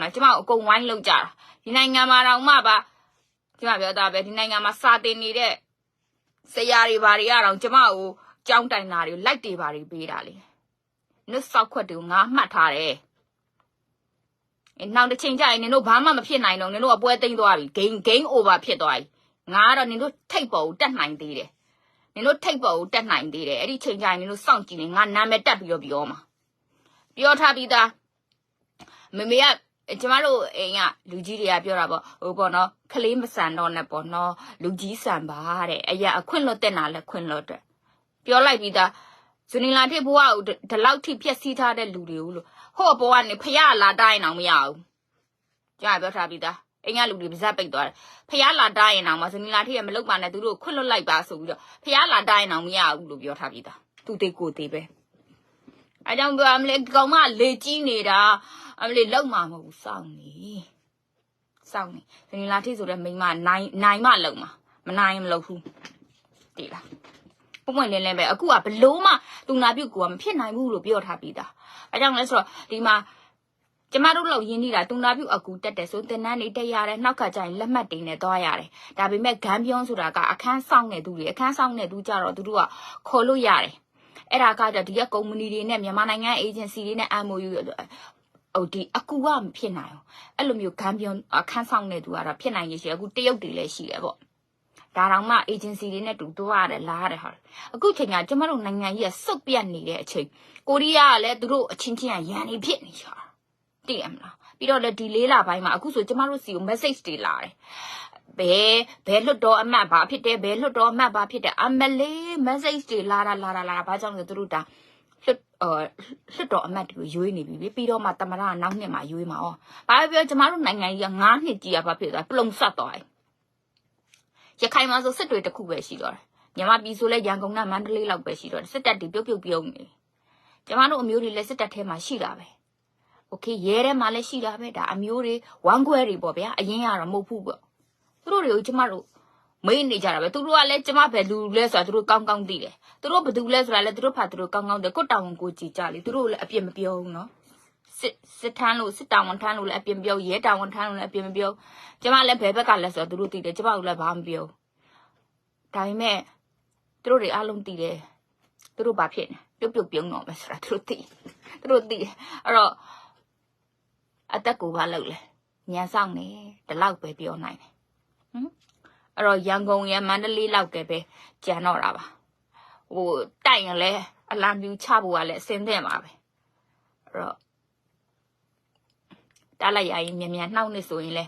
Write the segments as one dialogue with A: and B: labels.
A: နော်ကျမကိုအကုန်ဝိုင်းလောက်ကြတာဒီနိုင်ငံမှာတော့မှပါကျမပြောတာပဲဒီနိုင်ငံမှာစာတင်နေတဲ့ဆရာတွေဘာတွေကတော့ကျမကိုကြောင်းတိုင်တာတွေလိုက်တွေဘာတွေပေးတာလေနုစောက်ခွက်တွေကိုငါမှတ်ထားတယ်အဲနောက်တစ်ချိန်ကျရင်နင်တို့ဘာမှမဖြစ်နိုင်တော့နင်တို့အပွဲသိမ်းသွားပြီ game game over ဖြစ်သွားပြီငါကတော့နင်တို့ထိတ်ပေါ်ကိုတက်နိုင်သေးတယ်နင်တို့ထိတ်ပေါ်ကိုတက်နိုင်သေးတယ်အဲ့ဒီချိန်ကျရင်နင်တို့စောင့်ကြည့်နေငါနာမည်တက်ပြီးတော့ပြောမှာပြောထားပြီးသားမမေက ကျမတို့အိမ်ကလူကြီးတွေကပြောတာပေါ့ဟိုပေါ့နော်ခလေးမဆန်တော့နဲ့ပေါ့နော်လူကြီးဆန်ပါတဲ့အရာအခွင့်လွတ်တဲ့နာလဲခွင့်လွတ်တယ်ပြောလိုက်ပြီးသားဇူနီလာတိဘွားကိုဒီလောက်ထိပြက်စီးထားတဲ့လူတွေကိုလို့ဟို့ဘောကနေဖရလာတိုင်းအောင်မရဘူးကြာပြောထားပြီးသားအိမ်ကလူတွေပါဇက်ပိတ်သွားတယ်ဖះလာတိုင်းရင်အောင်မဇူနီလာတိရမလုတ်ပါနဲ့သူတို့ခွင့်လွတ်လိုက်ပါဆိုပြီးတော့ဖះလာတိုင်းအောင်မရဘူးလို့ပြောထားပြီးသားသူသေးကိုသေးပဲ အဲကြောင့်ပြောအမလေးကောင်မလေကြီးနေတာအမလေးလောက်မှာမဟုတ်ဘူးစောင့်နေစောင့်နေဇနီလာထိဆိုတဲ့မိန်းမနိုင်နိုင်မလုံမှာမနိုင်မလုံဘူးတည်လားပုံမှန်လင်းလင်းပဲအခုကဘလို့မှသူနာပြုတ်ကိုကမဖြစ်နိုင်ဘူးလို့ပြောထားပြီးသားအဲကြောင့်လဲဆိုတော့ဒီမှာကျမတို့လောက်ရင်းနေတာတူနာပြုတ်အကူတက်တယ်ဆိုတင်နန်းနေတက်ရတယ်နှောက်ကကြရင်လက်မှတ်တင်နေသွားရတယ်ဒါပေမဲ့ဂမ်းပြောင်းဆိုတာကအခန်းဆောင်နေသူတွေအခန်းဆောင်နေသူကြတော့သူတို့ကခေါ်လို့ရတယ် အဲ့ဒါကကြဒီကကုမ္ပဏီတွေနဲ့မြန်မာနိုင်ငံအေဂျင်စီတွေနဲ့ MOU ဟိုဒီအကူကမဖြစ်နိုင်ဘူးအဲ့လိုမျိုးဂမ်းပြောင်းအခန်းဆောင်နေသူကတော့ဖြစ်နိုင်ရရှိအခုတရုတ်တွေလည်းရှိတယ်ပေါ့ဒါတောင်မှ agency တွေနဲ့တူတိုးရတယ်လာရတယ်ဟာအခုချိန်ကကျမတို့နိုင်ငံကြီးကစုပ်ပြတ်နေတဲ့အချိန်ကိုရီးယားကလည်းသူတို့အချင်းချင်းကရန်နေဖြစ်နေကြတာတည်ရမလားပြီးတော့လည်းဒီလေးလပိုင်းမှာအခုဆိုကျမတို့စီကို message တွေလာတယ် ဘယ်ဘယ်လွတ်တော်အမတ်ဘာဖြစ်တယ်ဘယ်လွတ်တော်အမတ်ဘာဖြစ်တယ်အမလေး message တွေလာတာလာတာလာတာဘာကြောင့်လဲသူတို့ဒါလွတ်အော်လွတ်တော်အမတ်တွေကိုရွေးနေပြီပြီးတော့မှတမရနောက်နှစ်မှာရွေးမှာဩဘာပြောကျမတို့နိုင်ငံကြီးက9နှစ်ကြီးရဘာဖြစ်သွားပလုံဆက်သွားတယ်ရခိုင်မှာဆိုစစ်တွေတစ်ခုပဲရှိတော့တယ်မြန်မာပြည်ဆိုလဲရန်ကုန်နဲ့မန္တလေးလောက်ပဲရှိတော့တယ်စစ်တပ်တွေပြုတ်ပြုတ်ပြုံးနေကျမတို့အမျိုးတွေလည်းစစ်တပ်ထဲမှာရှိတာပဲโอเคရဲထဲမှာလည်းရှိတာပဲဒါအမျိုးတွေဝမ်းခွဲတွေပေါ့ဗျာအရင်ကတော့မဟုတ်ဘူးပေါ့ သူတို့တွေကိုကျမတို့မေးနေကြတာပဲသူတို့ကလည်းကျမပဲလူလဲဆိုတာသူတို့ကောင်းကောင်းသိတယ်သူတို့ဘယ်သူလဲဆိုတာလည်းသူတို့ဖာသူတို့ကောင်းကောင်းသိကိုတောင်ဝန်ကိုကြည်ကြလေသူတို့လည်းအပြစ်မပြောဘူးနော်စစ်စစ်ထမ်းလို့စစ်တောင်ဝန်ထမ်းလို့လည်းအပြစ်မပြောရဲတောင်ဝန်ထမ်းလို့လည်းအပြစ်မပြောကျမလည်းဘယ်ဘက်ကလဲဆိုတော့သူတို့သိတယ်ကျမတို့လည်းဘာမှမပြောဒါပေမဲ့သူတို့တွေအားလုံးသိတယ်သူတို့ဘာဖြစ်နေပြုတ်ပြုတ်ပြုံးတော့မယ်ဆိုတာသူတို့သိသူတို့သိအဲ့တော့အသက်ကိုဘာလုပ်လဲညံဆောင်နေဒီလောက်ပဲပြောနိုင်တယ်ဟမ် အဲ့တော့ရန်ကုန်ရမန္တလေးလောက်ကပဲကြံတော့တာပါဟိုတိုက်ရင်လဲအလံပြူချဖို့ကလည်းအစင်းတဲ့မှာပဲအဲ့တော့တားလိုက်ရရင်မြန်မြန်နှောက်နေဆိုရင်လဲ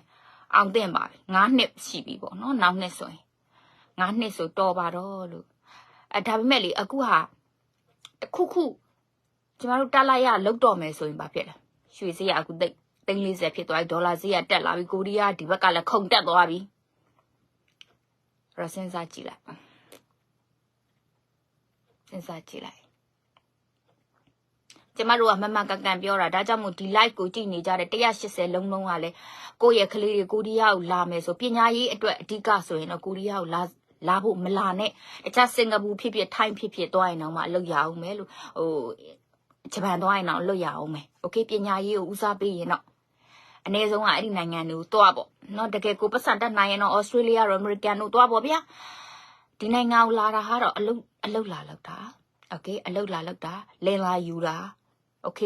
A: အောင်တဲ့ပါပဲ9နှစ်ရှိပြီပေါ့နော်နောက်နှစ်ဆိုရင်9နှစ်ဆိုတော်ပါတော့လို့အဲဒါပေမဲ့လေအခုဟာတခုခုကျမတို့တားလိုက်ရလောက်တော့မယ်ဆိုရင်ဘာဖြစ်လဲရွှေစည်းရအခုသိသိန်း40ဖြစ်သွားပြီဒေါ်လာဈေးကတက်လာပြီကိုရီးယားဒီဘက်ကလည်းခုန်တက်သွားပြီ ရစင်စားကြည့်လိုက်စဉ်းစားကြည့်လိုက်ကျမတို့ကမမကန်ကန်ပြောတာဒါကြောင့်မို့ဒီ live ကိုကြည့်နေကြတဲ့180လုံးလုံးကလည်းကိုယ့်ရဲ့ကလေးတွေကိုရီးယားကိုလာမယ်ဆိုပညာရေးအတွက်အဓိကဆိုရင်တော့ကိုရီးယားကိုလာလာဖို့မလာနဲ့တခြားစင်ကာပူဖြစ်ဖြစ်ထိုင်းဖြစ်ဖြစ်သွားရင်တော့မှအလုပ်ရအောင်မယ်လို့ဟိုဂျပန်သွားရင်တော့အလုပ်ရအောင်မယ်โอเคပညာရေးကိုဦးစားပေးရင်တော့ အနည်းဆုံးကအဲ့ဒီနိုင်ငံတွေကိုတွားပေါ့နော်တကယ်ကိုပတ်စံတက်နိုင်ရင်တော့ဩစတြေးလျရောအမေရိကန်တို့တွားပေါ့ဗျာဒီနိုင်ငံကိုလာတာဟာတော့အလုပ်အလုပ်လာလောက်တာโอเคအလုပ်လာလောက်တာလင်လာယူတာโอเค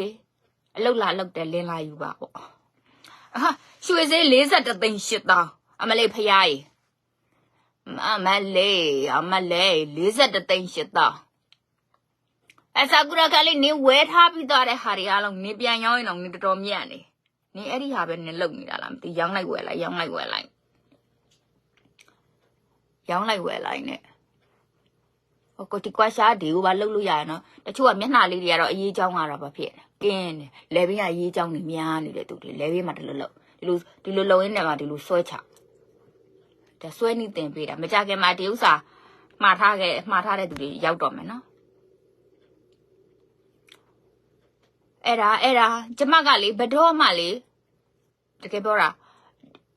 A: အလုတ်လာလုတ်တယ်လင်းလာယူပါပေါ့အာရွှေစေး41သိန်း8တောင်းအမလေးဖရားကြီးအမလေးအမလေး41သိန်း8တောင်းအစာကူရကလေးနင်းဝဲထားပြီးသွားတဲ့ဟာတွေအားလုံးနင်းပြန်ရောင်းရင်တော့နင်းတော်တော်မြတ်နေ နင်းအဲ့ဒီဟာပဲနင်းလုတ်နေတာလားမသိရောင်းလိုက်ဝယ်လိုက်ရောင်းလိုက်ဝယ်လိုက်ရောင်းလိုက်ဝယ်လိုက်နဲ့ဟိုကိုဒီကွာရှာဒီကိုပါလှုပ်လို့ရရနော်တချို့ကမျက်နှာလေးတွေကတော့အရေးချောင်းလာတာပါဖြစ်ကင်းတယ်လဲဘင်းကရေးချောင်းနေများနေတဲ့သူတွေလဲဘင်းမှာဒီလိုလှုပ်ဒီလိုဒီလိုလှုပ်ရင်းနဲ့မှဒီလိုဆွဲချဒါဆွဲနေတင်ပေးတာမကြခင်မှာဒီဥစ္စာမှားထားခဲ့မှားထားတဲ့သူတွေရောက်တော့မယ်နော် အဲ့ဒါအဲ့ဒါကျမကလေဘတော်မှလေတကယ်ပြောတာ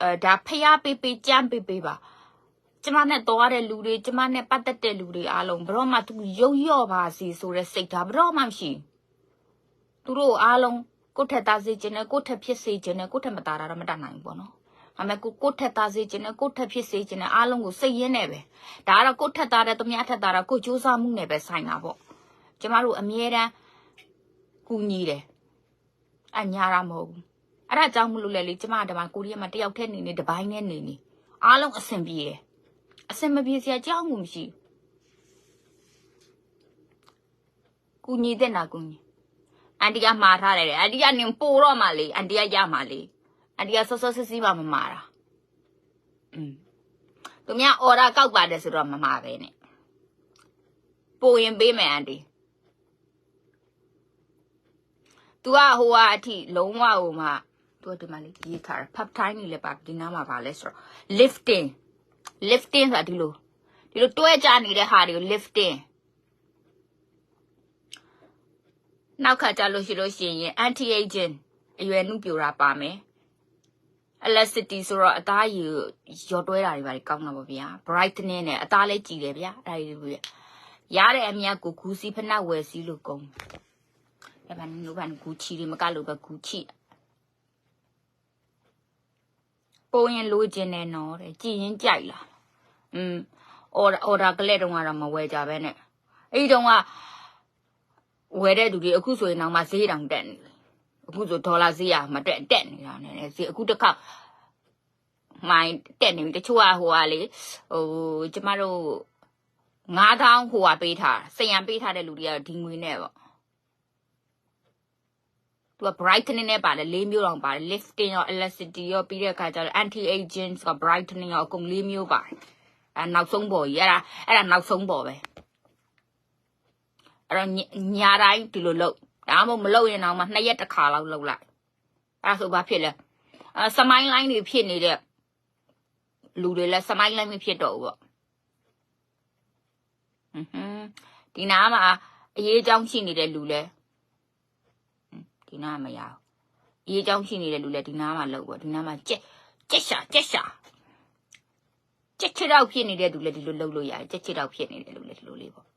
A: အဲဒါဖျားပေးပေးကြမ်းပေးပေးပါကျမနဲ့တော်ရတဲ့လူတွေကျမနဲ့ပတ်သက်တဲ့လူတွေအားလုံးဘရောမှသူရုပ်ရော့ပါစီဆိုတဲ့စိတ်ဓာတ်ဘရောမှမရှိသူတို့အားလုံးကိုယ့်ထက်သားစေခြင်းနဲ့ကိုယ့်ထက်ဖြစ်စေခြင်းနဲ့ကိုယ့်ထက်မသားတာတော့မတတ်နိုင်ဘူးပေါ့နော်။ဒါပေမဲ့ကိုကိုယ့်ထက်သားစေခြင်းနဲ့ကိုယ့်ထက်ဖြစ်စေခြင်းနဲ့အားလုံးကိုစိတ်ရင်းနဲ့ပဲ။ဒါကတော့ကိုယ့်ထက်သားတဲ့သူများထက်သားတာကိုယ်စူးစမ်းမှုနဲ့ပဲဆိုင်တာပေါ့။ကျမတို့အမြဲတမ်း ကူညီတယ်။အညာတာမဟုတ်ဘူး။အဲ့ဒါကြောင့်မလို့လေလေကျမကဒီမှာကိုရီးယားမှာတယောက်တည်းနေနေတပိုင်းနဲ့နေနေအားလုံးအဆင်ပြေတယ်။အဆင်မပြေစရာအကြောင်းမှမရှိဘူး။ကူညီတဲ့နာကူညီ။အန်တီကမှားထားတယ်တဲ့အန်တီကနင်ပို့တော့မှလေအန်တီကရမှလေအန်တီကဆော့ဆော့စစ်စစ်မှမမှားတာ။อืมသူများအော်ဒါကောက်ပါတယ်ဆိုတော့မမှားပဲနဲ့။ပို့ရင်ပေးမယ်အန်တီ။ तू ကဟိုကအထိလုံးဝဟိုမှာ तू ဒီမှာလေးရေးထားတာ pub time နေလဲပါဒီနားမှာပါလဲဆိုတော့ lifting lifting ဆိုတာဒီလိုဒီလိုတွဲကြနေတဲ့ဟာတွေကို lifting နောက်ခါကြလို့ရှိလို့ရှိရင် anti aging အရွယ်နှုပြိုတာပါမယ် elasticity ဆိုတော့အသားရည်ရောတွဲတာတွေပါကောင်းတာပေါ့ဗျာ brightening နဲ့အသားလည်းကြည်တယ်ဗျာအဲ့ဒါတွေရတဲ့အမြတ်ကိုဂူစီဖနက်ဝယ်စီလို့ကုန်အဲ့ ဘာနုဘာဂူချီတွေမကလို့ပဲဂူချီပုံရင်လိုချင်တယ်နော်တဲ့ကြည်ရင်ကြိုက်လာอืม order order ကလေးတုန်းကတော့မဝယ်ကြပဲနဲ့အဲ့ဒီတုန်းကဝယ်တဲ့သူတွေအခုဆိုရင်တော့မှဈေးတောင်တက်နေပြီအခုဆိုဒေါ်လာဈေးကမတက်တက်နေတာနဲ့ဈေးအခုတစ်ခါမိုင်းတက်နေပြီတချို့ကဟိုကလေဟိုကျမတို့9000ဟိုကပေးထားစရံပေးထားတဲ့လူတွေကတော့ဒီငွေနဲ့ပေါ့ သူက brightening နဲ့ပါတယ်၄မျိုးတောင်ပါတယ် lifting ရော elasticity ရောပြီးတဲ့အခါကျတော့ anti aging ဆို brightening ရောအကုန်၄မျိုးပါတယ်အဲနောက်ဆုံးပေါ်ကြီးအဲ့ဒါအဲ့ဒါနောက်ဆုံးပေါ်ပဲအဲ့တော့ညာတိုင်းဒီလိုလုပ်ဒါမှမဟုတ်မလုပ်ရင်တော့မှနှစ်ရက်တစ်ခါလောက်လုပ်လိုက်အဲ့ဒါဆိုဘာဖြစ်လဲအဲစမိုင်းလိုင်းတွေဖြစ်နေတဲ့လူတွေလည်းစမိုင်းလိုင်းမဖြစ်တော့ဘူးပေါ့ဟွန်းဒီနားမှာအရေးအကြောင်းရှိနေတဲ့လူလဲ ဒီနားမရဘူးအရေးအကြောင်းရှိနေတဲ့လူလဲဒီနားမှာလုပ်ပေါ့ဒီနားမှာကြက်ကြက်ရှာကြက်ရှာကြက်ချစ်တော့ဖြစ်နေတဲ့လူလဲဒီလိုလုပ်လို့ရတယ်ကြက်ချစ်တော့ဖြစ်နေတဲ့လူလဲဒီလိုလေးပေါ့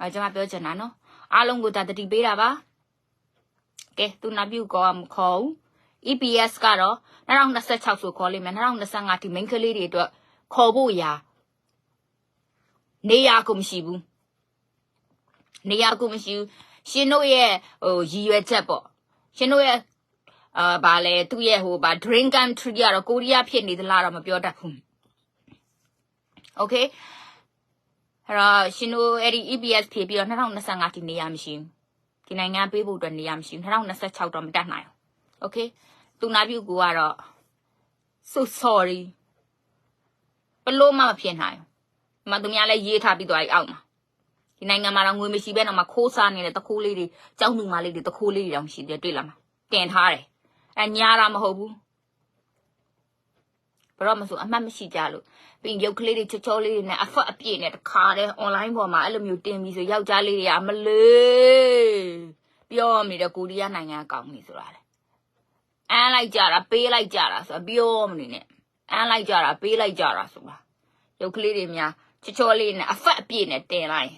A: အဲကျွန်မပြောချင်တာနော်အားလုံးကိုဒါတတိပေးတာပါကဲသူနာပြုကောမခေါ် EPS ကတော့2026ဆိုခေါ်လိမ့်မယ်2025ဒီ main ကလေးတွေအတွက်ခေါ်ဖို့ရာနေရာကိုမရှိဘူးနေရာကိုမရှိဘူး ရှင်တို့ရဲ့ဟိုရည်ရွယ်ချက်ပေါ့ရှင်တို့ရဲ့အာဗာလဲသူ့ရဲ့ဟိုဗာ dream country ကတော့ကိုရီးယားဖြစ်နေသလားတော့မပြောတတ်ဘူး okay အဲ့တော့ရှင်တို့အဲ့ဒီ EPS ဖြည့်ပြီးတော့2025ဒီနေရာမရှိဘူးဒီနိုင်ငံပေးဖို့အတွက်နေရာမရှိဘူး2026တော့မတတ်နိုင်ဘူး okay သူနာပြုကိုကတော့ so sorry ဘလို့မှမဖြစ်နိုင်ဘူးမသူများလည်းရေးထားပြီးသွားပြီအောက်မှာ ဒီနိုင်ငံမှာတော့ငွေမရှိဘဲတော့မှခိုးစားနေတဲ့တခိုးလေးတွေကြောင်းလူမလေးတွေတခိုးလေးတွေတောင်ရှိတယ်တွေ့လားမတင်ထားတယ်အညာတာမဟုတ်ဘူးဘရောမဆိုအမှတ်မရှိကြလို့ပြီးရုပ်ကလေးတွေချောချောလေးတွေနဲ့အဖက်အပြည့်နဲ့တခါတည်း online ပေါ်မှာအဲ့လိုမျိုးတင်ပြီးဆိုယောက်ျားလေးတွေကမလေးပြောနေတဲ့ကိုရီးယားနိုင်ငံအကောင်ကြီးဆိုတာလေအမ်းလိုက်ကြတာပေးလိုက်ကြတာဆိုပြောမနေနဲ့အမ်းလိုက်ကြတာပေးလိုက်ကြတာဆိုတာရုပ်ကလေးတွေများချောချောလေးနဲ့အဖက်အပြည့်နဲ့တင်လိုက်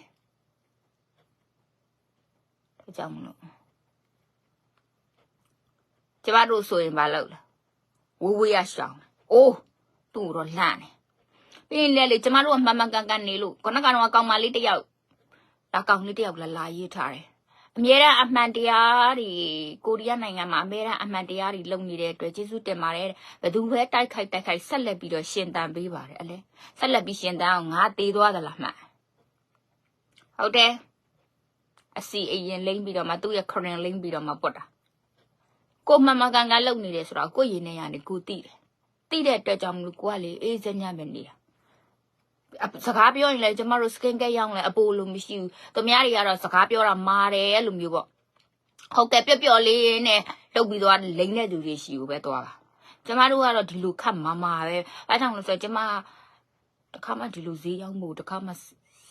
A: ဒါကြောင့်မလို့ကျမတို့ဆိုရင်မလုပ်လားဝဝရရှောင်းအိုးသူ့တော့လှမ်းတယ်ပြီးရင်လည်းလေကျမတို့ကမှန်မှန်ကန်ကန်နေလို့ခုနကတော့ကောင်မလေးတယောက်ဒါကောင်လေးတယောက်လာလာရေးထားတယ်အမြဲတမ်းအမှန်တရားတွေကိုရီးယားနိုင်ငံမှာအမြဲတမ်းအမှန်တရားတွေလုပ်နေတဲ့အတွက်ကျေးဇူးတင်ပါတယ်ဘယ်သူပဲတိုက်ခိုက်တိုက်ခိုက်ဆက်လက်ပြီးတော့ရှင်တန်ပေးပါတယ်အလဲဆက်လက်ပြီးရှင်တန်အောင်ငါသေးသွားသလားမှဟုတ်တယ် အစီအရင်လိမ့်ပြီးတော့မှသူ့ရဲ့ခရင်လိမ့်ပြီးတော့မှပုတ်တာကိုမမကန်ကန်လုပ်နေတယ်ဆိုတော့ကိုရင်နေရနေကိုသိတယ်သိတဲ့အတွက်ကြောင့်မလို့ကိုကလေအေးစညံ့ပဲနေတာစကားပြောရင်လည်းကျမတို့ skin care ရောင်းလဲအပိုလိုမရှိဘူး။သူများတွေကတော့စကားပြောတာမာတယ်အဲ့လိုမျိုးပေါ့။ဟုတ်ကဲ့ပျော့ပျော့လေးနဲ့လှုပ်ပြီးသွားလိမ့်တဲ့သူတွေရှိဘူးပဲသွားပါ။ကျမတို့ကတော့ဒီလိုခတ်မာမာပဲ။အဲကြောင့်လို့ဆိုကျမတခါမှဒီလိုဈေးရောက်မှုတခါမှ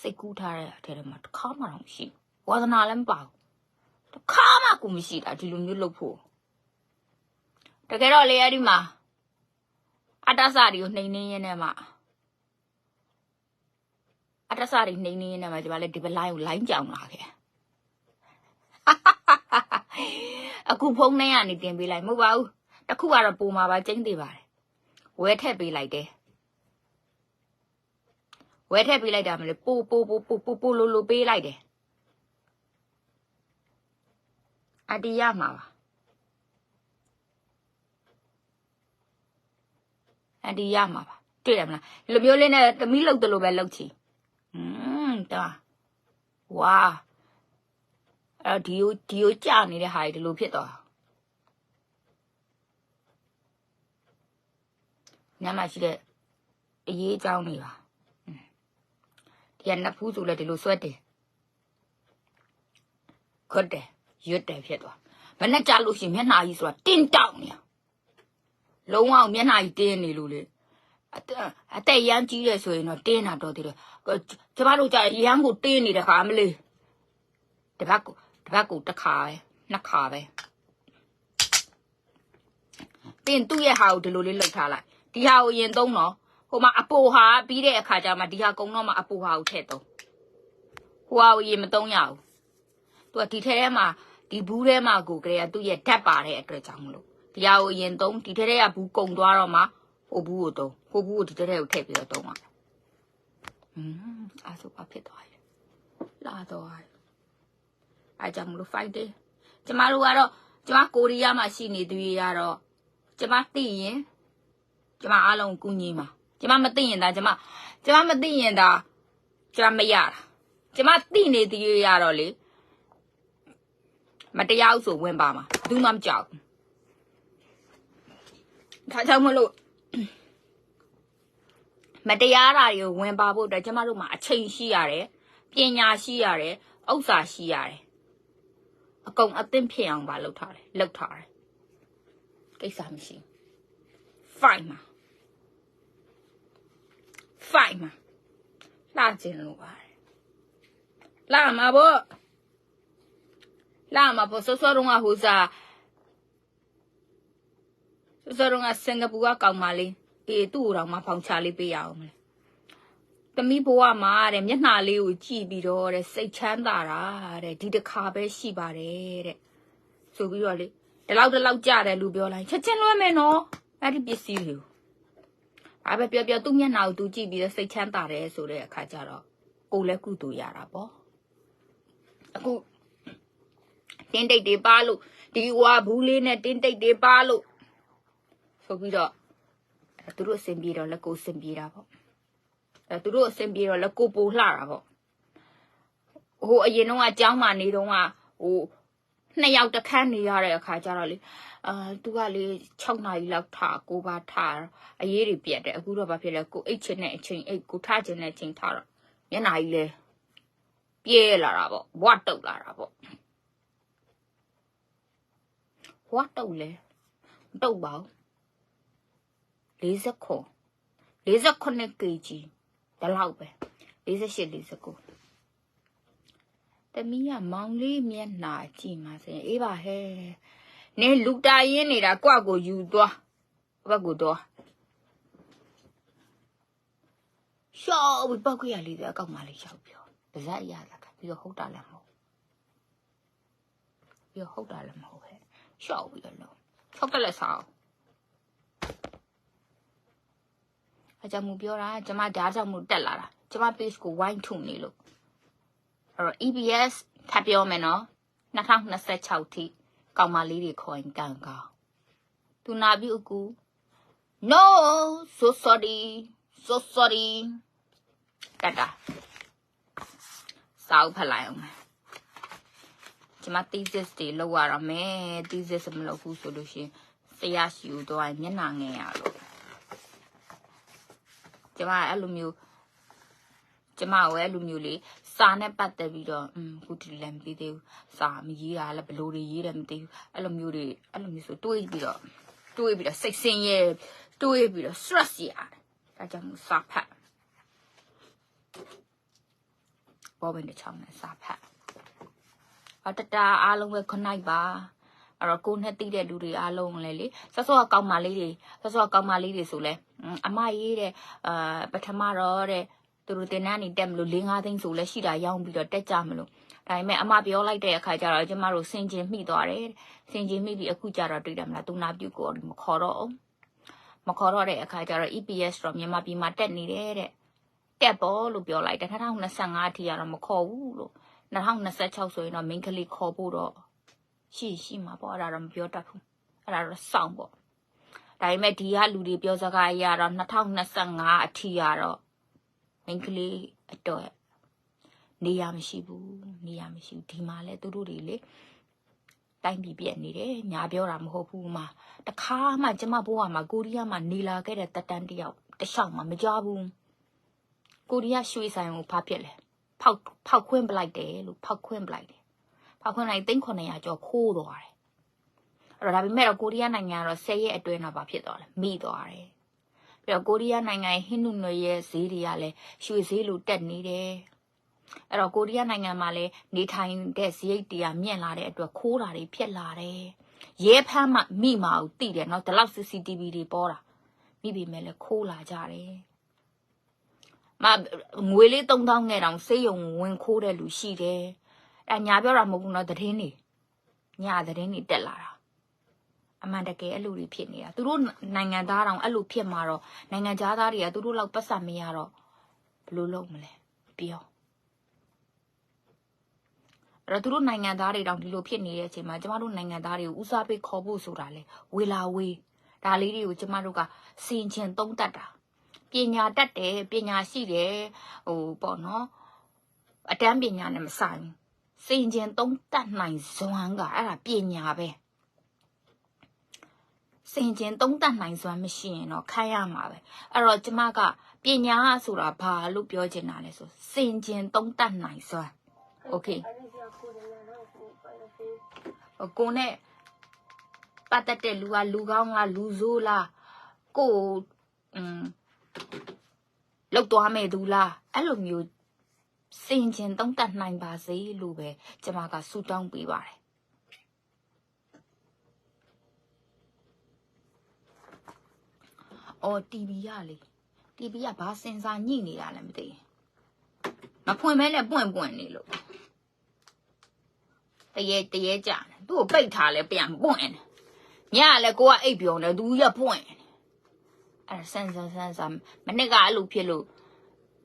A: စိတ်ကူးထားတဲ့အထဲမှာတခါမှတော့မရှိဘူး။ ဝါသနာလည်းမပါဘူး။တခါမှကိုမရှိတာဒီလိုမျိုးလုပ်ဖို့။တကယ်တော့လေအဲ့ဒီမှာအတ္တစာတွေကိုနှိမ်နှင်းရင်းနဲ့မှအတ္တစာတွေနှိမ်နှင်းရင်းနဲ့မှကျမလည်းဒီပလိုင်းကိုလိုင်းကြောင်လာခဲ့အခုဖုန်းထဲကနေတင်ပေးလိုက်မဟုတ်ပါဘူးတစ်ခုကတော့ပုံမှာပါကျင်းသေးပါတယ်ဝဲထက်ပေးလိုက်တယ်ဝဲထက်ပေးလိုက်တာမလို့ပို့ပို့ပို့ပို့ပို့ပို့လို့လို့ပေးလိုက်တယ် အတ္တိရမှာပါအတ္တိရမှာပါတွေ့ရမလားဒီလိုမျိုးလေးနဲ့သမီးလှုပ်တယ်လို့ပဲလှုပ်ချင်อืมတာဝါအဲ့ဒီကိုဒီကိုကြာနေတဲ့ဟာဒီလိုဖြစ်သွားညမရှိတဲ့အရေးအကြောင်းတွေပါဒီကနှစ်ဖူးဆိုလဲဒီလိုဆွဲတယ်ခွတ်တယ် ရွတ်တယ်ဖြစ်သွားမနဲ့ကြလို့ရှိရင်မျက်နှာကြီးဆိုတာတင်းတောက်နေလုံးဝမျက်နှာကြီးတင်းနေလို့လေအသက်အသက်ရမ်းကြီးတယ်ဆိုရင်တော့တင်းတာတော့တည်တယ်ကျမတို့ကြာရမ်းကိုတင်းနေတဲ့ခါမလေးတပတ်ကိုတပတ်ကိုတစ်ခါပဲနှစ်ခါပဲတင်းသူ့ရဲ့ဟာကိုဒီလိုလေးလှုပ်ထားလိုက်ဒီဟာကိုရင်သုံးတော့ဟိုမှာအပိုဟာပြီးတဲ့အခါကျမှဒီဟာကုံတော့မှအပိုဟာကိုထည့်သုံးဟိုဟာကိုရင်မသုံးရဘူးသူကဒီထဲထဲမှာ ဒီဘူးထဲမှာကိုကလေးကသူ့ရဲ့ဓာတ်ပါတဲ့အတွက်ကြောင့်မလို့ဒီဟာကိုရင်သုံးဒီထဲထဲကဘူးကုံသွားတော့မှဟိုဘူးကိုသုံးဟိုဘူးကိုဒီထဲထဲကိုထည့်ပြီးတော့သုံးပါอืมအဲ့ဆိုပါဖြစ်သွားတယ်လာတော့အဲ့ကြောင့်မလို့ fight တယ်ကျမတို့ကတော့ကျမကိုရီးယားမှာရှိနေသူတွေကတော့ကျမသိရင်ကျမအားလုံးကူညီမှာကျမမသိရင်ဒါကျမကျမမသိရင်ဒါကျမမရတာကျမသိနေသူတွေရတော့လေ မတရားဥဆိုဝင်ပါမှာဘူးမှမကြောက်ဒါကြောင့်မလို့မတရားတာတွေကိုဝင်ပါဖို့အတွက်ကျမတို့မှာအချိန်ရှိရတယ်ပညာရှိရတယ်ဥစ္စာရှိရတယ်အကုန်အသင့်ဖြစ်အောင်ပါလုပ်ထားတယ်လုပ်ထားတယ်ကိစ္စမရှိဘူး fight မှာ fight မှာလာခြင်းလို့ပါတယ်လာမှာဗော လာမှာဗောစောစောတုန်းကဟိုစားစောစောတုန်းကစင်ကာပူကကောင်မလေးအေးသူ့ကိုတော့မှဖောင်ချလေးပေးရအောင်မလဲသမီးဘဝမှာတဲ့မျက်နှာလေးကိုကြည့်ပြီးတော့တဲ့စိတ်ချမ်းသာတာတဲ့ဒီတစ်ခါပဲရှိပါတယ်တဲ့ဆိုပြီးတော့လေဒီလောက်ဒီလောက်ကြတယ်လူပြောလိုက်ချက်ချင်းလွှဲမယ်နော်အဲ့ဒီပစ္စည်းတွေကိုဘာပဲပြောပြောသူ့မျက်နှာကိုသူကြည့်ပြီးတော့စိတ်ချမ်းသာတယ်ဆိုတဲ့အခါကျတော့ကိုလည်းကုတူရတာပေါ့အခု တင်းတိတ်တွေပါလို့ဒီဝါဘူးလေးနဲ့တင်းတိတ်တွေပါလို့ဆိုပြီးတော့သူတို့အဆင်ပြေတော့လက်ကိုအဆင်ပြေတာပေါ့အဲသူတို့အဆင်ပြေတော့လက်ကိုပိုလှတာပေါ့ဟိုအရင်တော့အเจ้าမှနေတော့ကဟိုနှစ်ယောက်တစ်ခန်းနေရတဲ့အခါကျတော့လေအာသူကလေ6နာရီလောက်ထားကိုပါထားအရေးတွေပြတ်တယ်အခုတော့ဘာဖြစ်လဲကိုအိတ်ချင်တဲ့အချိန်အိတ်ကိုထားချင်တဲ့အချိန်ထားတော့မျက်နှာကြီးလေပြဲလာတာပေါ့ဘွားတုတ်လာတာပေါ့ ဘွားတုတ်လေမတုတ်ပါဘူး40ခွန်49 kg ဒီလောက်ပဲ48 49တမီးကမောင်လေးမျက်နှာကြည့်မှာဆိုရင်အေးပါဟဲ့နင်လူတာရင်းနေတာကွကိုယူသွားဘက်ကိုတော့ရှော့ပြီးပောက်ခွေရလေးတဲ့အကောက်မလေးရောက်ပြောပါဇက်ရလာကပြီးတော့ဟုတ်တာလည်းမဟုတ်ပြီးတော့ဟုတ်တာလည်းမဟုတ်ဟဲ့ ရှော့ပြီးတော့လုံးချောက်ကလက်စားအကြောင်းမူပြောတာကျမဓာတ်ကြောင့်မူတက်လာတာကျမ page ကိုဝိုင်းထုနေလို့အဲ့တော့ EBS ထပ်ပြောမယ်နော်2026ထိကောင်မလေးတွေခေါ်ရင်ကံကောင်းသူနာပြီအကူ no so sorry so sorry တတာစောက်ဖလိုက်အောင် ကျမ thesis တွေလောက်ရတော့မယ် thesis မလုပ်ဘူးဆိုလို့ရှင်ဆရာရှိဦးတော့မျက်နှာငယ်ရလို့ကျမအဲ့လိုမျိုးကျမဝဲအဲ့လိုမျိုးလေးစာနဲ့ပတ်သက်ပြီးတော့อืมခုဒီလည်းမသိသေးဘူးစာမရေးတာလည်းဘလို့တွေရေးတယ်မသိဘူးအဲ့လိုမျိုးတွေအဲ့လိုမျိုးဆိုတွေးပြီးတော့တွေးပြီးတော့စိတ်ဆင်းရဲတွေးပြီးတော့ stress ရတယ်ဒါကြောင့်မို့စာဖတ်ဘောဘင်းတစ်ချောင်းနဲ့စာဖတ်အ တတာအားလုံးပဲ connect ပါအဲ့တော့ကိုနဲ့တိတဲ့လူတွေအားလုံးလည်းလေဆော့ဆော့ကောင်းမလေးတွေဆော့ဆော့ကောင်းမလေးတွေဆိုလဲအမရေးတဲ့အာပထမတော့တဲ့သူတို့တင်တန်းနေတက်မလို့၄-၅သိန်းဆိုလဲရှိတာရောင်းပြီးတော့တက်ကြမလို့ဒါပေမဲ့အမပြောလိုက်တဲ့အခါကျတော့ကျမတို့စင်ကျင်မိသွားတယ်စင်ကျင်မိပြီးအခုကျတော့တွေ့တယ်မလားသူနာပြုကိုမခေါ်တော့အောင်မခေါ်တော့တဲ့အခါကျတော့ EPS တော့မြန်မာပြည်မှာတက်နေတယ်တဲ့တက်ပေါ်လို့ပြောလိုက်တယ်2025အထိကတော့မခေါ်ဘူးလို့ 2026ဆိုရင်တော့ main ကလေးခေါ်ဖို့တော့ရှိရှိမှာပေါ့အဲ့ဒါတော့မပြောတတ်ဘူးအဲ့ဒါတော့စောင့်ပေါ့ဒါပေမဲ့ဒီကလူတွေပြောစကားအရတော့2025အထိကတော့မိန်းကလေးအတွက်နေရမရှိဘူးနေရမရှိဘူးဒီမှာလဲသူတို့တွေလေတိုင်းပြည်ပြက်နေတယ်ညာပြောတာမဟုတ်ဘူးမှာတခါမှကျမဘိုးကမှာကိုရီးယားမှာနေလာခဲ့တဲ့တက်တန်းတယောက်တခြားမှမကြဘူးကိုရီးယားရွှေဆိုင်ကိုဖားပြက်လဲ ဖောက်ဖောက်ခွင်းပလိုက်တယ်လို့ဖောက်ခွင်းပလိုက်တယ်ဖောက်ခွင်းလိုက်3900ကျော်ခိုးသွားတယ်အဲ့တော့ဒါပေမဲ့တော့ကိုရီးယားနိုင်ငံကတော့10ရက်အတွင်းတော့ဗာဖြစ်သွားတယ်မိသွားတယ်ပြီးတော့ကိုရီးယားနိုင်ငံရဲ့ဟိန္ဒူနွေရဲ့ဈေးတွေကလည်းရွှေဈေးလိုတက်နေတယ်အဲ့တော့ကိုရီးယားနိုင်ငံမှာလည်းနေထိုင်တဲ့ဈေးရိတ်တွေကမြင့်လာတဲ့အတွက်ခိုးတာတွေဖြစ်လာတယ်ရဲဖမ်းမှမိမှာကိုတိတယ်နော်ဒီလောက် CCTV တွေပေါ်တာမိပြီမဲ့လည်းခိုးလာကြတယ် မငွေလေး3000နဲ့တောင်စေးရုံဝင်ခိုးတဲ့လူရှိတယ်အဲ့ညာပြောတာမဟုတ်ဘူးနော်သတင်းတွေညာသတင်းတွေတက်လာတာအမှန်တကယ်အဲ့လိုတွေဖြစ်နေတာသူတို့နိုင်ငံသားတောင်အဲ့လိုဖြစ်မှာတော့နိုင်ငံသားတွေကသူတို့လောက်ပတ်စံမရတော့ဘယ်လိုလုပ်မလဲပြောအဲ့တော့သူတို့နိုင်ငံသားတွေတောင်ဒီလိုဖြစ်နေတဲ့အချိန်မှာကျမတို့နိုင်ငံသားတွေကိုဦးစားပေးခေါ်ဖို့ဆိုတာလေဝေလာဝေးဒါလေးတွေကိုကျမတို့ကစင်ချင်သုံးတတ်တာ ပညာတတ်တယ်ပညာရှိတယ်ဟိုပေါ့နော်အတန်းပညာနဲ့မဆိုင်ဘူးစင်ချင်သုံးတတ်နိုင်စွမ်းကအဲ့ဒါပညာပဲ စင်ကျင်သုံးတတ်နိုင်စွမ်းမရှိရင်တော့ခိုင်းရမှာပဲအဲ့တော့ကျမကပညာဆိုတာဘာလို့ပြောချင်တာလဲဆိုစင်ကျင်သုံးတတ်နိုင်စွမ်းโอเคဟိုကိုနဲ့ပတ်သက်တဲ့လူကလူကောင်းလားလူဆိုးလားကိုကိုอืม လောက်သွားမဲ့သူလားအဲ့လိုမျိုးစင်ကျင်သုံးတတ်နိုင်ပါစေလို့ပဲကျမကဆုတောင်းပေးပါတယ်အော် TV ရလေ TV ကဘာစင်စာညှိနေတာလဲမသိဘူးမဖွင့်မဲနဲ့ပွင့်ပွင့်နေလို့တရေတရေကြတယ်သူ့ကိုပိတ်ထားလဲပြန်ပွင့်တယ်ညကလည်းကိုကအိပ်ပြုံတယ်သူရပွင့်တယ် အဲ့ဒါဆန်းဆန်းဆန်းဆန်းမနေ့ကအဲ့လိုဖြစ်လို့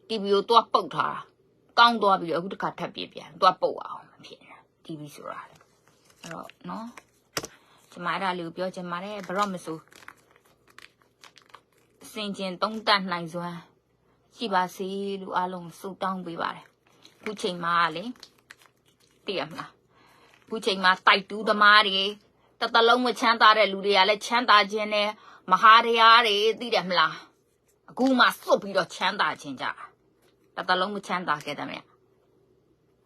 A: TV ကိုတွားပုတ်ထားတာကောင်းသွားပြီးတော့အခုတစ်ခါထပ်ပြပြန်တွားပုတ်အောင်မဖြစ်နေတာ TV ဆိုတာလေအဲ့တော့နော်ကျမအဲ့ဒါလေးကိုပြောချင်ပါတယ်ဘရော့မစိုးစင်ကျင်သုံးတတ်နိုင်စွမ်းရှိပါစေလို့အားလုံးဆုတောင်းပေးပါတယ်ခုချိန်မှာလေသိရမလားခုချိန်မှာတိုက်တူးသမားတွေတစ်သလုံးမချမ်းသာတဲ့လူတွေကလည်းချမ်းသာခြင်းနဲ့ မဟာတရားတွေသိတယ်မလားအခုမှစွတ်ပြီးတော့ချမ်းသာခြင်းကြတာတစ်သလုံးမချမ်းသာခဲ့တယ်မလား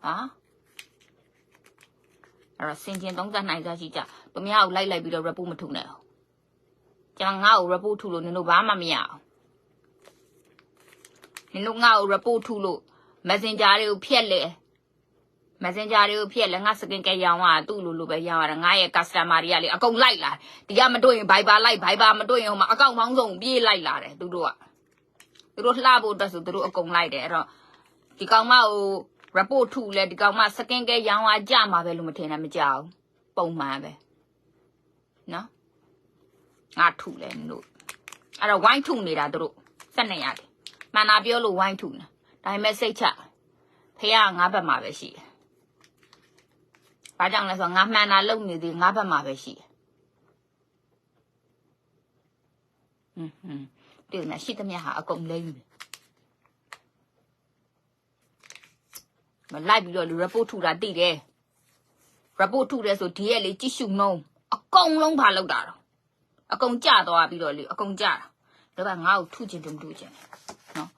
A: ဟာအဲ့တော့စင်ကျင်သုံးတတ်နိုင်စွမ်းရှိကြသူများကိုလိုက်လိုက်ပြီးတော့ report မထုနဲ့အောင်ကျွန်တော်ငါ့ကို report ထုလို့နင်တို့ဘာမှမရအောင်နင်တို့ငါ့ကို report ထုလို့ messenger တွေကိုဖျက်လေ messenger တွေကိုဖျက်လေငါ skin care ရောင်းอ่ะသူ့လိုလိုပဲရောင်းရတာငါရဲ့ customer တွေကလေအကုန်လိုက်လာဒီကမတွေ့ရင် Viber လိုက် Viber မတွေ့ရင်ဟိုမှာအကောင့်ပေါင်းစုံပြေးလိုက်လာတယ်သူတို့ကသူတို့လှဖို့အတွက်ဆိုသူတို့အကုန်လိုက်တယ်အဲ့တော့ဒီကောင်မကို report ထုလဲဒီကောင်မ skin care ရောင်းอ่ะကြမှာပဲလို့မထင်နဲ့မကြောက်ပုံမှန်ပဲနော် ငါထုလဲလို့အဲ့တော့ဝိုင်းထုနေတာသူတို့ဆက်နေရတယ်မှန်တာပြောလို့ဝိုင်းထုနေဒါပေမဲ့စိတ်ချဖေကငါဘက်မှာပဲရှိတယ် ဘာကြောင့်လဲဆိုတော့ငါမှန်တာလုပ်နေသေးငါဘက်မှာပဲရှိတယ်ဟွန်းဟွန်းဒီနေ့ရှိသမျှဟာအကုန်လိမ့်တယ်မလိုက်ပြီးတော့လူ report ထုတာတိတယ် report ထုတယ်ဆိုဒီရက်လေးကြည့်ရှုနှုံးအကုန်လုံးဘာလုပ်တာတော့အကုန်ကြသွားပြီးတော့လေအကုန်ကြတာဒါပေမဲ့ငါ့ကိုထုချင်တယ်မထုချင်ဘူးနော်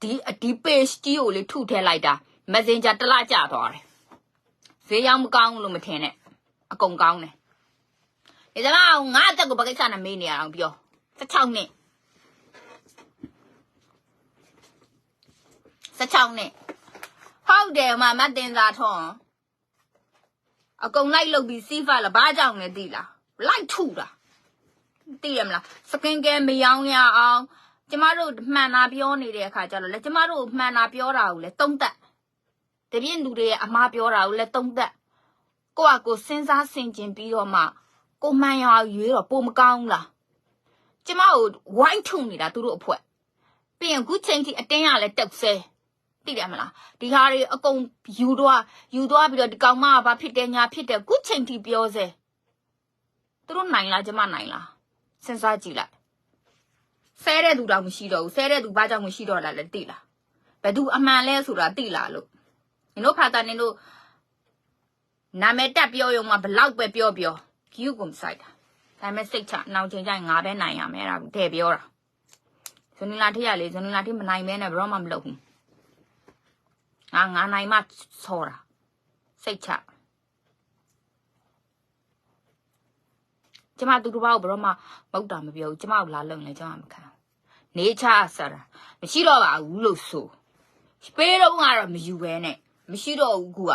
A: ဒီဒီ page ကြီးကိုလေထုထဲလိုက်တာ messenger တစ်လကြသွားတယ် ဈေးရောက်မကောင်းဘူးလို့မထင်နဲ့အကုန်ကောင်းတယ်ဒီစမငါအတက်ကိုဘာကိစ္စနဲ့မေးနေရအောင်ပြော16နှစ်16နှစ်ဟုတ်တယ်မမတင်သာထွန်းအကုန်လိုက်လုတ်ပြီးစီးဖတ်လာဘာကြောင့်လဲသိလားလိုက်ထုတာသိရမလားစကင်ကဲမယောင်းရအောင်ကျမတို့မှန်တာပြောနေတဲ့အခါကျတော့လေကျမတို့မှန်တာပြောတာကိုလေတုံးတက် တပြည့်လူတွေရဲ့အမားပြောတာကိုလည်းသုံးသက်ကိုကကိုစဉ်းစားဆင်ခြင်ပြီးတော့မှကိုမှန်ရရွေးတော့ပိုမကောင်းဘူးလားကျမကိုဝိုင်းထုံနေတာသူတို့အဖွဲပြီးရင်ခုချိန်ထိအတင်းရလဲတက်ဆဲသိတယ်မလားဒီဟာတွေအကုန်ယူသွားယူသွားပြီးတော့ဒီကောင်မကဘာဖြစ်တယ်ညာဖြစ်တယ်ခုချိန်ထိပြောစဲသူတို့နိုင်လားကျမနိုင်လားစဉ်းစားကြည့်လိုက်ဆဲတဲ့သူတောင်မရှိတော့ဘူးဆဲတဲ့သူဘာကြောင့်မရှိတော့လားလဲသိလားဘယ်သူအမှန်လဲဆိုတာသိလားလို့ နင်တို့ဖာတာနင်တို့နာမည်တက်ပြောရုံမှာဘလောက်ပဲပြောပြောဂီယူကိုမဆိုင်တာဒါပေမဲ့စိတ်ချနောက်ချိန်ကျရင်ငါပဲနိုင်ရမယ်အဲ့ဒါကိုတဲ့ပြောတာဇွန်နီလာထိရလေဇွန်နီလာထိမနိုင်မဲနဲ့ဘယ်တော့မှမလုပ်ဘူးငါငါနိုင်မှဆောတာစိတ်ချကျမသူတို့ဘာကိုဘယ်တော့မှမဟုတ်တာမပြောဘူးကျမကိုလာလုံလဲကျမမခံနေချဆရာမရှိတော့ပါဘူးလို့ဆိုပေးတော့ကတော့မယူပဲနဲ့ မရှိတော့ဘူးကူက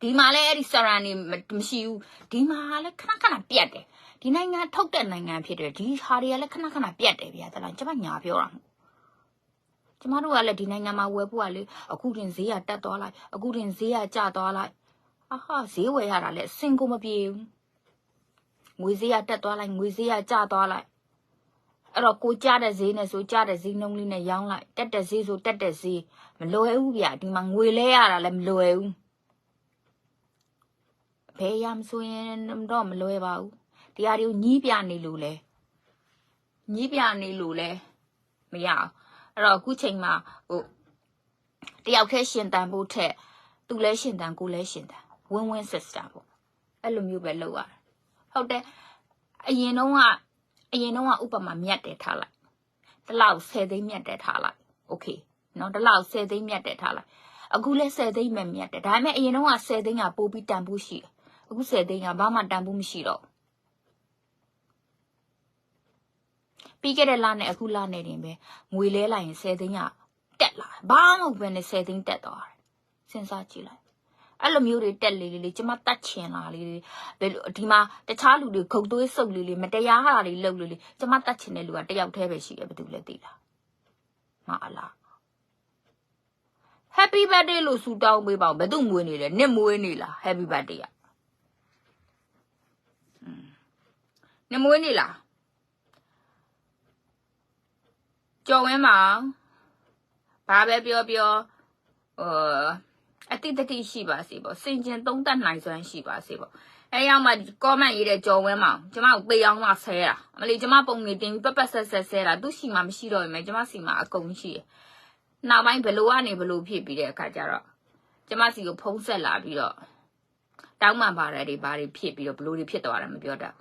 A: ဒီမှာလဲအဲ့ဒီဆရာနေမရှိဘူးဒီမှာလဲခဏခဏပြတ်တယ်ဒီနိုင်ငံထုတ်တဲ့နိုင်ငံဖြစ်တယ်ဒီဟာတွေကလည်းခဏခဏပြတ်တယ်ဗျာတလားကျမညာပြောတာကျမတို့ကလည်းဒီနိုင်ငံမှာဝယ်ဖို့ကလေအခုတင်ဈေးကတက်သွားလိုက်အခုတင်ဈေးကကျသွားလိုက်အာဟာဈေးဝယ်ရတာလည်းအစင်ကိုမပြေဘူးငွေဈေးကတက်သွားလိုက်ငွေဈေးကကျသွားလိုက် အဲ့တော့ကိုကြတဲ့ဈေးနဲ့ဆိုကြတဲ့ဈေးနှုန်းလေးနဲ့ရောင်းလိုက်တက်တဲ့ဈေးဆိုတက်တဲ့ဈေးမလွယ်ဘူးဗျဒီမှာငွေလဲရတာလည်းမလွယ်ဘူးဘယ်ရမဆိုရင်တော့မလွယ်ပါဘူးတရားတွေကိုညီးပြနေလို့လဲညီးပြနေလို့လဲမရအောင်အဲ့တော့အခုချိန်မှာဟိုတယောက်တည်းရှင်တန်ဖို့ထက်သူလဲရှင်တန်ကိုလဲရှင်တန် win win system ပေါ့အဲ့လိုမျိုးပဲလုပ်ရတယ်ဟုတ်တယ်အရင်တော့က အရင်တော့ကဥပမာမြတ်တယ်ထားလိုက်တလောက်10သိန်းမြတ်တယ်ထားလိုက်โอเคနော်တလောက်10သိန်းမြတ်တယ်ထားလိုက်အခုလဲ10သိန်းပဲမြတ်တယ်ဒါပေမဲ့အရင်တော့က10သိန်းကပိုးပြီးတန်ဖို့ရှိတယ်အခု10သိန်းကဘာမှတန်ဖို့မရှိတော့ပြီးခဲ့တဲ့လနဲ့အခုလနဲ့တင်ပဲငွေလဲလိုက်ရင်10သိန်းကတက်လာဘာမှမဟုတ်ဘဲနဲ့10သိန်းတက်သွားတယ်စဉ်းစားကြည့်လိုက် အဲ့လိုမျိုးတွေတက်လေလေလေကျမတတ်ချင်လာလေလေဘယ်လိုဒီမှာတခြားလူတွေခုတ်သွေးစုပ်လေလေမတရားဟာတွေလုပ်လေလေကျမတတ်ချင်တဲ့လူကတယောက်တည်းပဲရှိတယ်ဘယ်သူလဲသိလားမအလား Happy birthday လို့ဆူတောင်းပေးပါဦးဘယ်သူမွေးနေလဲနှစ်မွေးနေလား Happy birthday อ่ะနှစ်မွေးနေလားကြော်ဝင်းမဘာပဲပြောပြောဟို အတိတ်တိရှိပါစေပေါ့စင်ကျင်သုံးသက်နိုင်စွမ်းရှိပါစေပေါ့အဲရောက်မှ comment ရေးတဲ့ကြော်ဝင်းမကျမကိုသေအောင်မှဆဲတာအမလီကျမပုံနေတင်ပြီးပက်ပက်ဆက်ဆက်ဆဲတာသူရှိမှမရှိတော့ရင်ကျမစီမှာအကုန်ရှိတယ်နောက်ပိုင်းဘလို့ကနေဘလို့ဖြစ်ပြီးတဲ့အခါကျတော့ကျမစီကိုဖုံးဆက်လာပြီးတော့တောင်းပန်ပါတယ်တွေဘာတွေဖြစ်ပြီးတော့ဘလို့တွေဖြစ်သွားတယ်မပြောတတ်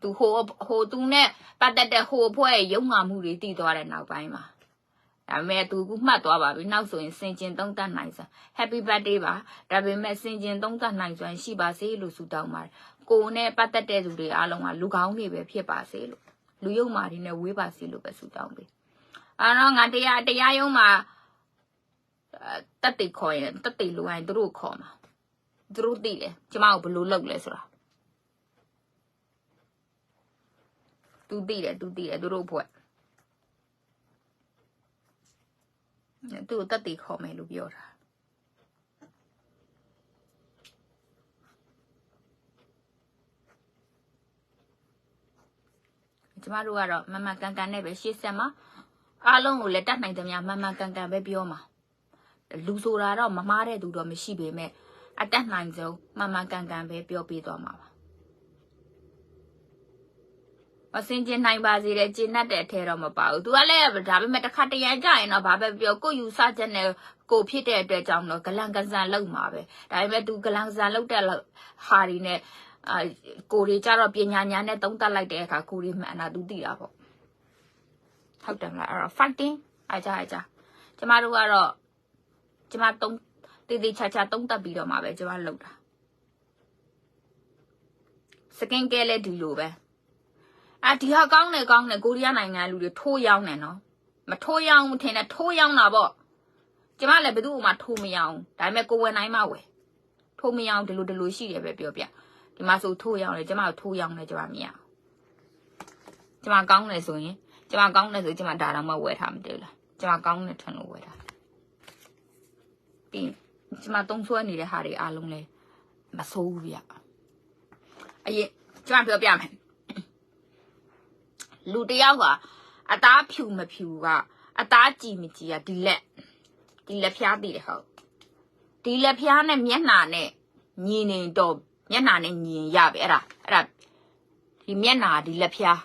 A: သူဟိုဟိုသူနဲ့ပတ်သက်တဲ့ဟိုဖွဲ့ရုံမှမှုတွေတည်သွားတဲ့နောက်ပိုင်းမှာ ဒါပေမဲ့သူကမှတ်သွားပါပြီနောက်ဆိုရင်စင်ကျင်သုံးသပ်နိုင်စွာ Happy birthday ပါဒါပေမဲ့စင်ကျင်သုံးသပ်နိုင်စွာရှိပါစေလို့ဆုတောင်းပါတယ်ကိုနဲ့ပတ်သက်တဲ့သူတွေအားလုံးကလူကောင်းတွေပဲဖြစ်ပါစေလို့လူယုံမာတွေနဲ့ဝေးပါစေလို့ပဲဆုတောင်းပေးအာတော့ငါတရားတရားယုံမှာတက်တိခေါ်ရင်တက်တိလိုရင်သူတို့ခေါ်မှာသူတို့သိတယ်ကျမကိုဘယ်လိုလုပ်လဲဆိုတာသူသိတယ်သူသိတယ်သူတို့ဖွဲ့ သူ့ကိုတက်တည်ခေါ်မယ်လို့ပြောတာကျမတို့ကတော့မမကန်ကန်နဲ့ပဲရှေ့ဆက်မှာအားလုံးကိုလည်းတတ်နိုင်သမျှမမကန်ကန်ပဲပြောမှာလူဆိုတာတော့မမားတဲ့သူတော့မရှိပေမဲ့အတက်နိုင်ဆုံးမမကန်ကန်ပဲပြောပြသွားမှာပါ အစင်ကျင်နိုင်ပါစေတဲ့ကျင်တတ်တဲ့အထဲတော့မပါဘူး။ तू ကလည်းဒါပေမဲ့တစ်ခါတရံကြရင်တော့ဘာပဲပြောကိုယူဆချက်နဲ့ကိုဖြစ်တဲ့အတွက်ကြောင့်တော့ဂလန်ကစားလောက်မှာပဲ။ဒါပေမဲ့ तू ဂလန်ကစားလောက်တဲ့ဟာဒီနဲ့အာကိုတွေကြတော့ပညာညာနဲ့သုံးသပ်လိုက်တဲ့အခါကိုတွေမှန်တာ तू သိတာပေါ့။ဟုတ်တယ်မလားအဲ့တော့ fighting အားကြအားကြကျမတို့ကတော့ကျမသုံးတည်တည်ချာချာသုံးသပ်ပြီးတော့မှပဲကျမလုပ်တာစကင်ကဲလည်းဒီလိုပဲ။ အာဒီဟာကောင်းတယ်ကောင်းတယ်ကိုရီးယားနိုင်ငံလူတွေထိုးရောင်းတယ်နော်မထိုးရောင်းထင်တယ်ထိုးရောင်းတာပေါ့ကျမလည်းဘယ်သူ့မှထိုးမရောင်းဒါပေမဲ့ကိုဝယ်နိုင်မှဝယ်ထိုးမရောင်းဒီလိုဒီလိုရှိတယ်ပဲပြောပြဒီမှာဆိုထိုးရောင်းတယ်ကျမတို့ထိုးရောင်းတယ်ကျမမရကျမကောင်းတယ်ဆိုရင်ကျမကောင်းတယ်ဆိုကျမဒါတော့မှဝယ်ထားမတည်လားကျမကောင်းတယ်ထင်လို့ဝယ်ထားပြီးရင်ဒီမှာတုံးဆွဲနေတဲ့ဟာတွေအားလုံးလဲမဆိုးဘူးဗျအရင်ကျမပြောပြမယ် လူတစ်ယောက်ဟာအသားဖြူမဖြူကအသားကြည်မကြည်ကဒီလက်ဒီလက်ဖျားတည်တယ်ဟုတ်ဒီလက်ဖျားနဲ့မျက်နှာနဲ့ညီနေတော့မျက်နှာနဲ့ညီရင်ရပြီအဲ့ဒါအဲ့ဒါဒီမျက်နှာဒီလက်ဖျား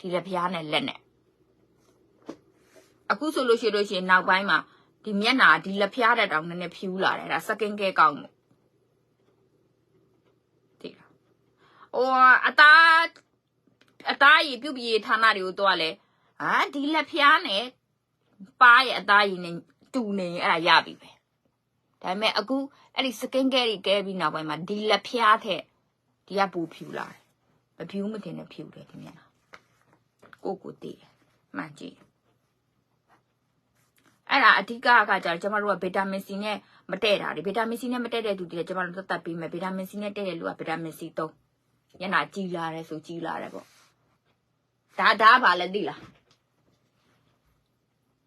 A: ဒီလက်ဖျားနဲ့လက်နဲ့အခုဆိုလို့ရှိလို့ရှိရင်နောက်ပိုင်းမှာဒီမျက်နှာဒီလက်ဖျားတဲ့တောင်နည်းနည်းဖြူလာတယ်အဲ့ဒါစကင်ကဲကောင်းမှုသိလားဟိုအသား အသားရည်ပြုတ်ပြေဌာနတွေကိုတော့လဲဟာဒီလက်ဖျားနဲ့ပါရဲ့အသားရည်နဲ့တူနေရင်အဲ့ဒါရပြီပဲဒါပေမဲ့အခုအဲ့ဒီစကင်ကဲတွေကဲပြီးနောက်ပိုင်းမှာဒီလက်ဖျားထက်ဒီကပူဖြူလာတယ်မဖြူမတင်နဲ့ဖြူတယ်ဒီမျက်နှာကိုကိုတည်တယ်မှန်ကြည့်အဲ့ဒါအဓိကကကြတော့ကျမတို့ကဗီတာမင်စီနဲ့မတည့်တာဒီဗီတာမင်စီနဲ့မတည့်တဲ့သူတွေကျမတို့သတ်သတ်ပေးမယ်ဗီတာမင်စီနဲ့တည့်တဲ့လူကဗီတာမင်စီ3ညနာကြီးလာတယ်ဆိုကြီးလာတယ်ပေါ့ ဒါဒါဘာလဲသိလား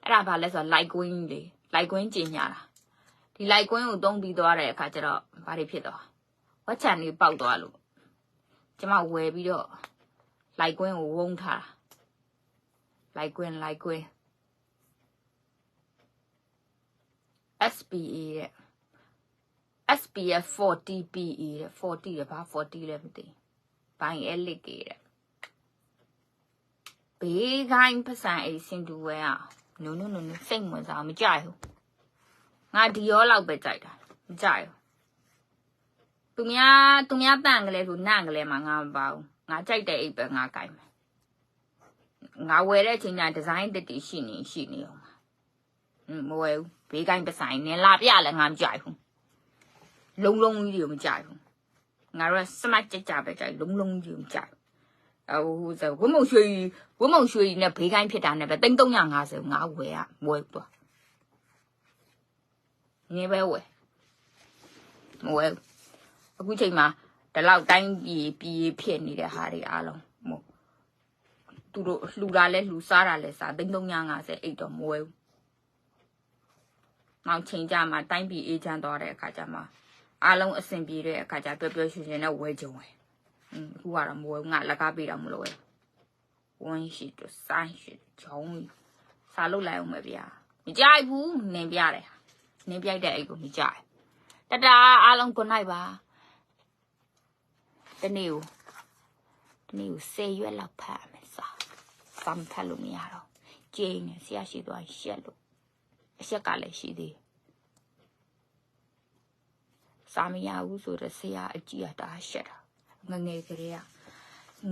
A: အဲ့ဒါဘာလဲဆိုတော့ light queen လေ light queen ကျင်ညာတာဒီ light queen ကိုသုံးပြီးသွားတဲ့အခါကျတော့ဘာတွေဖြစ်သွားဝက်ချန်လေးပေါက်သွားလို့ကျမဝယ်ပြီးတော့ light queen ကိုဝုန်းထားတာ light queen light queen SPA တဲ့ SPF 40 PE တဲ့40တဲ့ဘာ40လဲမသိဘိုင်အဲလစ်ကေတဲ့ ဘေးခိုင်းပစံအိစင်တူဝဲอ่ะနုံနုံနုံစိတ်ဝင်စားမကြိုက်ဘူးငါဒီရောလောက်ပဲကြိုက်တာမကြိုက်ဘူးသူများသူများတန့်ကလေးဆိုနန့်ကလေးမှာငါမပါဘူးငါကြိုက်တဲ့အိပ်ပဲငါကြိုက်မယ်ငါဝယ်တဲ့အချိန်ကျဒီဇိုင်းတက်တီရှိနေရှိနေအောင်မဝယ်ဘူးဘေးကိုင်းပဆိုင်နဲ့လာပြလည်းငါမကြိုက်ဘူးလုံးလုံးကြီးတွေကိုမကြိုက်ဘူးငါတို့ကစမတ်ကြကြပဲကြိုက်လုံးလုံးကြီးတွေကိုမကြိုက် ဟိုဆိုဝမုံရွှေဝမုံရွှေနဲ့ဘေးကိုင်းဖြစ်တာနဲ့ပဲ3350ငါဝယ်ရမဝယ်တော့နေပဲဝယ်မဝယ်အခုချိန်မှာဒီလောက်တိုင်းပြည်ပြည်ဖြစ်နေတဲ့ဟာတွေအားလုံးမဟုတ်သူတို့လှူတာလဲလှူစားတာလဲစား3350အိတ်တော့မဝယ်ဘူးနောက်ချိန်ကြမှာတိုင်းပြည်အေးချမ်းသွားတဲ့အခါကျမှအားလုံးအဆင်ပြေတဲ့အခါကျပျော်ပျော်ရွှင်ရွှင်နဲ့ဝဲကြုံဝဲ อืมအခုကတော့မဝဲငါလက်ကားပေးတော့မလို့ဝဲဝင်းရှိတော့ဆိုင်းရှိဂျုံစားလို့လိုက်အောင်မယ်ဗျာမကြိုက်ဘူးနင်ပြတယ်နင်ပြိုက်တဲ့အိတ်ကိုမကြိုက်တတအားလုံးကိုနိုင်ပါတနေ့ကိုတနေ့ကိုစေရွက်လောက်ဖတ်မယ်စားစမ်းဖတ်လို့မရတော့ကျင်းနေဆရာရှိသွားရှက်လို့အချက်ကလည်းရှိသေးစာမရဘူးဆိုတော့ဆရာအကြည့်ရတာရှက်တာ ငငယ်ကလေးက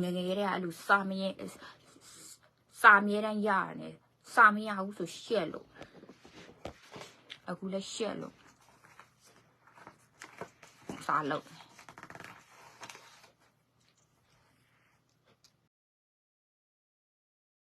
A: ငငယ်ကလေးကအဲ့လိုစာမရစာမြဲတမ်းရရတယ်စာမရဘူးဆိုရှက်လို့အခုလည်းရှက်လို့စာလို့